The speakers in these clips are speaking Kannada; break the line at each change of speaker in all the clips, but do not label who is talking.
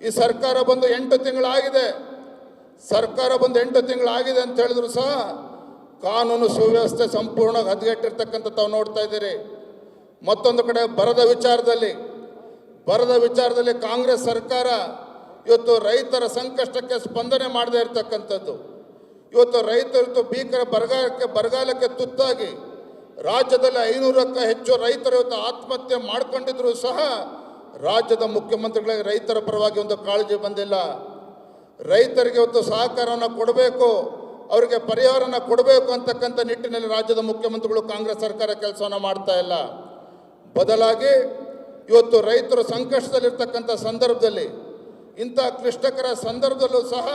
ಈ ಸರ್ಕಾರ ಬಂದು ಎಂಟು ತಿಂಗಳಾಗಿದೆ. ಸರ್ಕಾರ ಬಂದು ಎಂಟು ತಿಂಗಳಾಗಿದೆ ಅಂತ ಹೇಳಿದ್ರು ಸಹ ಕಾನೂನು ಸುವ್ಯವಸ್ಥೆ ಸಂಪೂರ್ಣ ಹದಗೆಟ್ಟಿರ್ತಕ್ಕಂಥ ತಾವು ನೋಡ್ತಾ ಇದ್ದೀರಿ. ಮತ್ತೊಂದು ಕಡೆ ಬರದ ವಿಚಾರದಲ್ಲಿ ಬರದ ವಿಚಾರದಲ್ಲಿ ಕಾಂಗ್ರೆಸ್ ಸರ್ಕಾರ ಇವತ್ತು ರೈತರ ಸಂಕಷ್ಟಕ್ಕೆ ಸ್ಪಂದನೆ ಮಾಡದೇ ಇರತಕ್ಕಂಥದ್ದು. ಇವತ್ತು ರೈತರು ಭೀಕರ ಬರಗಾಲಕ್ಕೆ ಬರಗಾಲಕ್ಕೆ ತುತ್ತಾಗಿ ರಾಜ್ಯದಲ್ಲಿ ಐನೂರಕ್ಕೂ ಹೆಚ್ಚು ರೈತರು ಇವತ್ತು ಆತ್ಮಹತ್ಯೆ ಮಾಡ್ಕೊಂಡಿದ್ರು ಸಹ ರಾಜ್ಯದ ಮುಖ್ಯಮಂತ್ರಿಗಳಿಗೆ ರೈತರ ಪರವಾಗಿ ಒಂದು ಕಾಳಜಿ ಬಂದಿಲ್ಲ. ರೈತರಿಗೆ ಇವತ್ತು ಸಹಕಾರವನ್ನು ಕೊಡಬೇಕು, ಅವರಿಗೆ ಪರಿಹಾರನ ಕೊಡಬೇಕು ಅಂತಕ್ಕಂಥ ನಿಟ್ಟಿನಲ್ಲಿ ರಾಜ್ಯದ ಮುಖ್ಯಮಂತ್ರಿಗಳು ಕಾಂಗ್ರೆಸ್ ಸರ್ಕಾರ ಕೆಲಸವನ್ನು ಮಾಡ್ತಾ ಇಲ್ಲ. ಬದಲಾಗಿ ಇವತ್ತು ರೈತರು ಸಂಕಷ್ಟದಲ್ಲಿರ್ತಕ್ಕಂಥ ಸಂದರ್ಭದಲ್ಲಿ, ಇಂಥ ಕ್ಲಿಷ್ಟಕರ ಸಂದರ್ಭದಲ್ಲೂ ಸಹ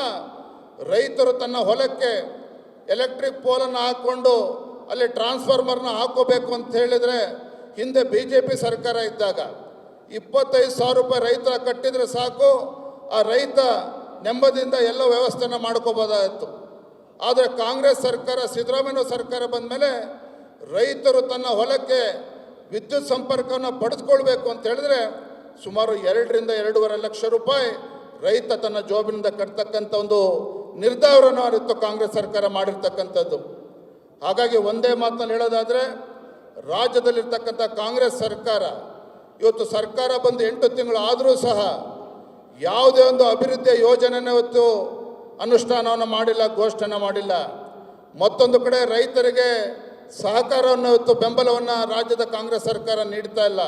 ರೈತರು ತನ್ನ ಹೊಲಕ್ಕೆ ಎಲೆಕ್ಟ್ರಿಕ್ ಪೋಲನ್ನು ಹಾಕ್ಕೊಂಡು ಅಲ್ಲಿ ಟ್ರಾನ್ಸ್ಫಾರ್ಮರ್ನ ಹಾಕೋಬೇಕು ಅಂತ ಹೇಳಿದರೆ ಹಿಂದೆ ಬಿ ಜೆ ಪಿ ಸರ್ಕಾರ ಇದ್ದಾಗ ಇಪ್ಪತ್ತೈದು ಸಾವಿರ ರೂಪಾಯಿ ರೈತರ ಕಟ್ಟಿದರೆ ಸಾಕು, ಆ ರೈತ ನೆಮ್ಮದಿಯಿಂದ ಎಲ್ಲ ವ್ಯವಸ್ಥೆನ ಮಾಡ್ಕೋಬೋದಾಯಿತು. ಆದರೆ ಕಾಂಗ್ರೆಸ್ ಸರ್ಕಾರ, ಸಿದ್ದರಾಮಯ್ಯ ಸರ್ಕಾರ ಬಂದ ಮೇಲೆ ರೈತರು ತನ್ನ ಹೊಲಕ್ಕೆ ವಿದ್ಯುತ್ ಸಂಪರ್ಕವನ್ನು ಪಡೆದುಕೊಳ್ಬೇಕು ಅಂತ ಹೇಳಿದ್ರೆ ಸುಮಾರು ಎರಡರಿಂದ ಎರಡೂವರೆ ಲಕ್ಷ ರೂಪಾಯಿ ರೈತ ತನ್ನ ಜೋಬಿನಿಂದ ಕಟ್ತಕ್ಕಂಥ ಒಂದು ನಿರ್ಧಾರವನ್ನು ಇತ್ತು ಕಾಂಗ್ರೆಸ್ ಸರ್ಕಾರ ಮಾಡಿರ್ತಕ್ಕಂಥದ್ದು. ಹಾಗಾಗಿ ಒಂದೇ ಮಾತನ್ನು ಹೇಳೋದಾದರೆ, ರಾಜ್ಯದಲ್ಲಿರ್ತಕ್ಕಂಥ ಕಾಂಗ್ರೆಸ್ ಸರ್ಕಾರ ಇವತ್ತು ಸರ್ಕಾರ ಬಂದು ಎಂಟು ತಿಂಗಳು ಆದರೂ ಸಹ ಯಾವುದೇ ಒಂದು ಅಭಿವೃದ್ಧಿಯ ಯೋಜನೆನ ಇವತ್ತು ಅನುಷ್ಠಾನವನ್ನು ಮಾಡಿಲ್ಲ ಘೋಷಣೆ ಮಾಡಿಲ್ಲ. ಮತ್ತೊಂದು ಕಡೆ ರೈತರಿಗೆ ಸಹಕಾರವನ್ನು ಇವತ್ತು ಬೆಂಬಲವನ್ನು ರಾಜ್ಯದ ಕಾಂಗ್ರೆಸ್ ಸರ್ಕಾರ ನೀಡ್ತಾ ಇಲ್ಲ.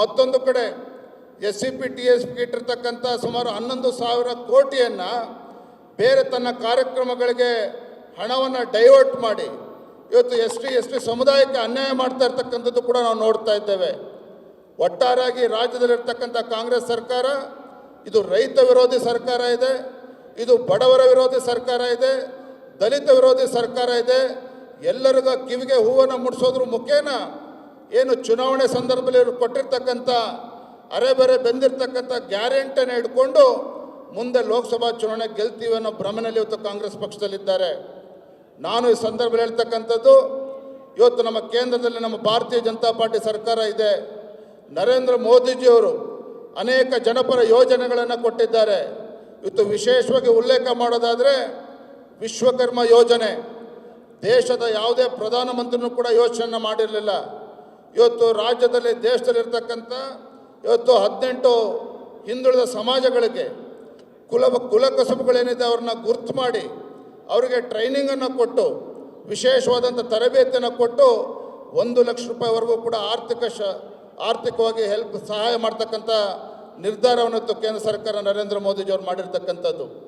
ಮತ್ತೊಂದು ಕಡೆ S C P T S P ಇಟ್ಟಿರ್ತಕ್ಕಂಥ ಸುಮಾರು ಹನ್ನೊಂದು ಸಾವಿರ ಕೋಟಿಯನ್ನು ಬೇರೆ ತನ್ನ ಕಾರ್ಯಕ್ರಮಗಳಿಗೆ ಹಣವನ್ನು ಡೈವರ್ಟ್ ಮಾಡಿ ಇವತ್ತು ಎಸ್ ಟಿ ಎಸ್ ಟಿ ಸಮುದಾಯಕ್ಕೆ ಅನ್ಯಾಯ ಮಾಡ್ತಾ ಇರ್ತಕ್ಕಂಥದ್ದು ಕೂಡ ನಾವು ನೋಡ್ತಾ ಇದ್ದೇವೆ. ಒಟ್ಟಾರೆಯಾಗಿ ರಾಜ್ಯದಲ್ಲಿರ್ತಕ್ಕಂಥ ಕಾಂಗ್ರೆಸ್ ಸರ್ಕಾರ, ಇದು ರೈತ ವಿರೋಧಿ ಸರ್ಕಾರ ಇದೆ, ಇದು ಬಡವರ ವಿರೋಧಿ ಸರ್ಕಾರ ಇದೆ, ದಲಿತ ವಿರೋಧಿ ಸರ್ಕಾರ ಇದೆ, ಎಲ್ಲರಿಗೂ ಕಿವಿಗೆ ಹೂವನ್ನು ಮುಡಿಸೋದ್ರ ಮುಖೇನ ಏನು ಚುನಾವಣೆ ಸಂದರ್ಭದಲ್ಲಿ ಇವರು ಕೊಟ್ಟಿರ್ತಕ್ಕಂಥ ಅರೆಬರೆ ಬೆಂದಿರ್ತಕ್ಕಂಥ ಗ್ಯಾರಂಟಿನ ಇಟ್ಕೊಂಡು ಮುಂದೆ ಲೋಕಸಭಾ ಚುನಾವಣೆ ಗೆಲ್ತೀವಿ ಅನ್ನೋ ಭ್ರಮನಲ್ಲಿ ಇವತ್ತು ಕಾಂಗ್ರೆಸ್ ಪಕ್ಷದಲ್ಲಿದ್ದಾರೆ. ನಾನು ಈ ಸಂದರ್ಭದಲ್ಲಿ ಹೇಳ್ತಕ್ಕಂಥದ್ದು, ಇವತ್ತು ನಮ್ಮ ಕೇಂದ್ರದಲ್ಲಿ ನಮ್ಮ ಭಾರತೀಯ ಜನತಾ ಪಾರ್ಟಿ ಸರ್ಕಾರ ಇದೆ. ನರೇಂದ್ರ ಮೋದಿಜಿಯವರು ಅನೇಕ ಜನಪರ ಯೋಜನೆಗಳನ್ನು ಕೊಟ್ಟಿದ್ದಾರೆ. ಇವತ್ತು ವಿಶೇಷವಾಗಿ ಉಲ್ಲೇಖ ಮಾಡೋದಾದರೆ ವಿಶ್ವಕರ್ಮ ಯೋಜನೆ. ದೇಶದ ಯಾವುದೇ ಪ್ರಧಾನಮಂತ್ರಿನೂ ಕೂಡ ಯೋಚನೆ ಮಾಡಿರಲಿಲ್ಲ. ಇವತ್ತು ರಾಜ್ಯದಲ್ಲಿ ದೇಶದಲ್ಲಿರ್ತಕ್ಕಂಥ ಇವತ್ತು ಹದಿನೆಂಟು ಹಿಂದುಳಿದ ಸಮಾಜಗಳಿಗೆ ಕುಲ ಕುಲಕಸಬುಗಳೇನಿದೆ ಅವ್ರನ್ನ ಗುರ್ತು ಮಾಡಿ ಅವರಿಗೆ ಟ್ರೈನಿಂಗನ್ನು ಕೊಟ್ಟು ವಿಶೇಷವಾದಂಥ ತರಬೇತಿಯನ್ನು ಕೊಟ್ಟು ಒಂದು ಲಕ್ಷ ರೂಪಾಯಿವರೆಗೂ ಕೂಡ ಆರ್ಥಿಕ ಶ ಆರ್ಥಿಕವಾಗಿ ಹೆಲ್ಪ್ ಸಹಾಯ ಮಾಡ್ತಕ್ಕಂಥ ನಿರ್ಧಾರವನ್ನು ಕೇಂದ್ರ ಸರ್ಕಾರ ನರೇಂದ್ರ ಮೋದಿಜಿಯವರು ಮಾಡಿರ್ತಕ್ಕಂಥದ್ದು.